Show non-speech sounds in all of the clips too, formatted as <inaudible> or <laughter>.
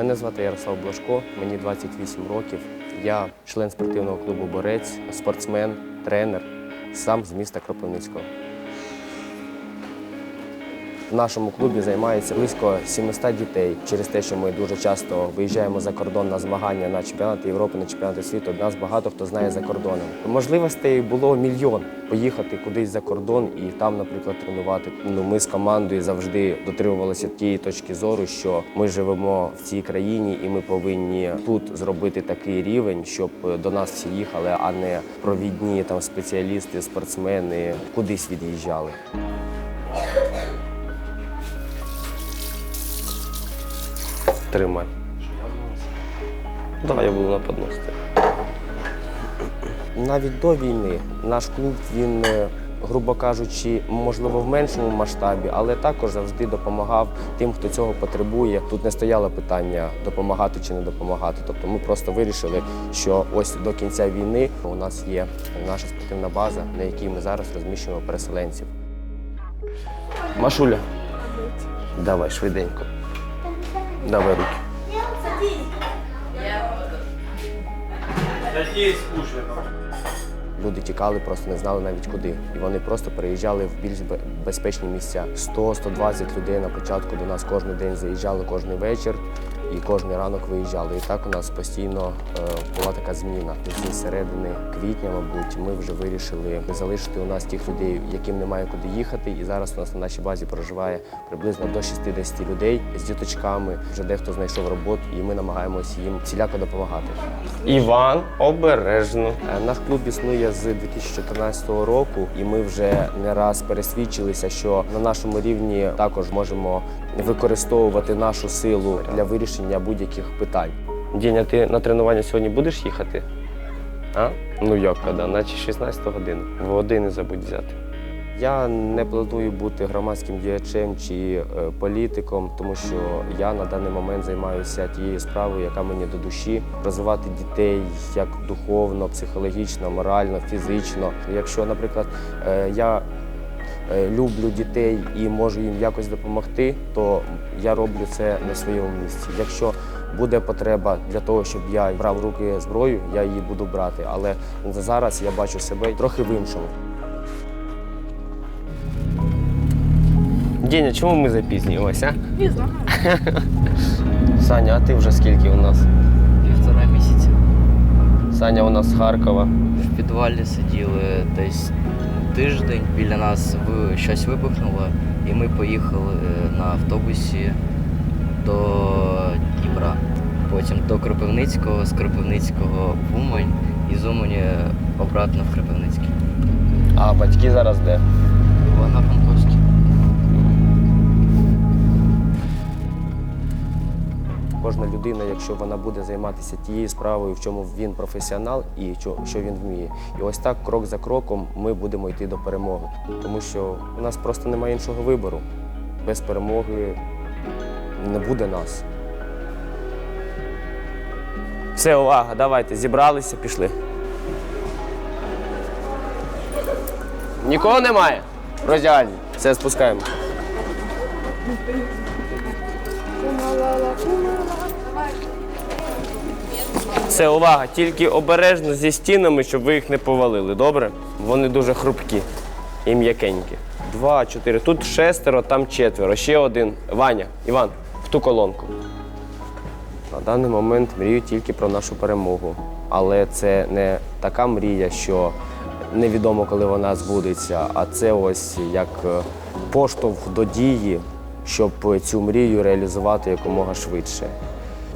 Мене звати Ярослав Блажко, мені 28 років. Я член спортивного клубу Борець, спортсмен, тренер, сам з міста Кропивницького. В нашому клубі займається близько 700 дітей через те, що ми дуже часто виїжджаємо за кордон на змагання на чемпіонати Європи, на чемпіонати світу. Нас багато хто знає за кордоном. Можливостей було мільйон поїхати кудись за кордон і там, наприклад, тренувати. Ну ми з командою завжди дотримувалися тієї точки зору, що ми живемо в цій країні, і ми повинні тут зробити такий рівень, щоб до нас всі їхали, а не провідні там спеціалісти, спортсмени кудись від'їжджали. Тримай. Давай я буду на подносити. Навіть до війни наш клуб, він, е, грубо кажучи, можливо, в меншому масштабі, але також завжди допомагав тим, хто цього потребує. Тут не стояло питання допомагати чи не допомагати. Тобто ми просто вирішили, що ось до кінця війни у нас є наша спортивна база, на якій ми зараз розміщуємо переселенців. Машуля, давай швиденько. Давай руки. Садись. Люди тікали, просто не знали навіть куди. І вони просто переїжджали в більш безпечні місця. 100-120 людей на початку до нас кожен день заїжджали кожен вечір і кожен ранок виїжджали. І так у нас постійно е, була така зміна. Зі середини квітня, мабуть, ми вже вирішили залишити у нас тих людей, яким немає куди їхати. І зараз у нас на нашій базі проживає приблизно до 60 людей з діточками. Вже дехто знайшов роботу, і ми намагаємося їм ціляко допомагати. Іван, обережно. Е, Наш клуб існує з 2014 року, і ми вже не раз пересвідчилися, що на нашому рівні також можемо використовувати нашу силу для вирішення будь-яких питань. Діня, ти на тренування сьогодні будеш їхати? А? Ну як коли? Наче 16 година. Води не забудь взяти. Я не планую бути громадським діячем чи е, політиком, тому що я на даний момент займаюся тією справою, яка мені до душі, розвивати дітей як духовно, психологічно, морально, фізично. Якщо, наприклад, е, я люблю дітей і можу їм якось допомогти, то я роблю це на своєму місці. Якщо буде потреба для того, щоб я брав руки зброю, я її буду брати. Але зараз я бачу себе трохи в іншому. Діня, чому ми запізнюємося? Не знаю. <laughs> Саня, а ти вже скільки у нас? Півтора місяця. Саня у нас з Харкова. В підвалі сиділи десь тиждень. Біля нас щось вибухнуло, і ми поїхали е, на автобусі до Дніпра. Потім до Кропивницького, з Кропивницького в Умань і з Умані обратно в Кропивницький. А батьки зараз де? Вона Кожна людина, якщо вона буде займатися тією справою, в чому він професіонал і що, він вміє. І ось так, крок за кроком, ми будемо йти до перемоги. Тому що у нас просто немає іншого вибору. Без перемоги не буде нас. Все, увага, давайте, зібралися, пішли. Нікого немає? Роздягальні. Все, спускаємо. Все, увага, тільки обережно зі стінами, щоб ви їх не повалили, добре? Вони дуже хрупкі і м'якенькі. Два, чотири. Тут шестеро, там четверо. Ще один. Ваня, Іван, в ту колонку. На даний момент мрію тільки про нашу перемогу. Але це не така мрія, що невідомо, коли вона збудеться, а це ось як е, поштовх до дії, щоб цю мрію реалізувати якомога швидше.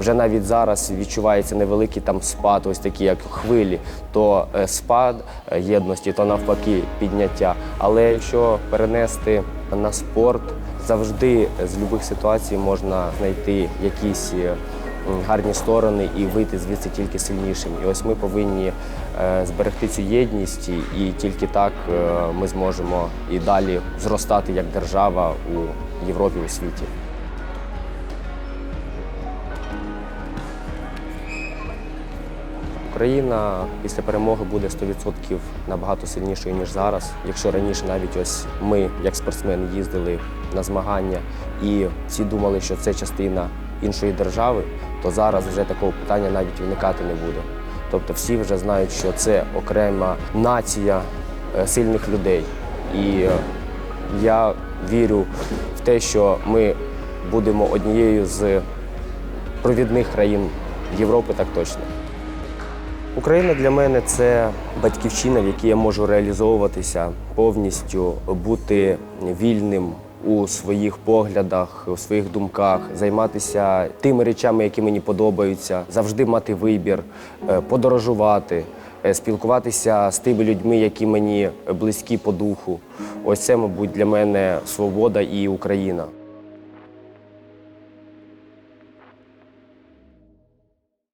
Вже навіть зараз відчувається невеликий там спад, ось такі як хвилі, то е, спад е, єдності, то навпаки підняття. Але якщо перенести на спорт, завжди з будь-яких ситуацій можна знайти якісь е, гарні сторони і вийти звідси тільки сильнішим. І ось ми повинні зберегти цю єдність, і- тільки так ми зможемо і далі зростати як держава у Європі у світі. Україна після перемоги буде 100% набагато сильнішою, ніж зараз. Якщо раніше навіть ось ми, як спортсмени, їздили на змагання і всі думали, що це частина іншої держави, то зараз вже такого питання навіть виникати не буде. Тобто всі вже знають, що це окрема нація е, сильних людей. І я вірю в те, що ми будемо однією з провідних країн Європи, так точно. Україна для мене це батьківщина, в якій я можу реалізовуватися повністю, бути вільним у своїх поглядах, у своїх думках, займатися тими речами, які мені подобаються, завжди мати вибір, е, подорожувати, е, спілкуватися з тими людьми, які мені близькі по духу. Ось це, мабуть, для мене свобода і Україна.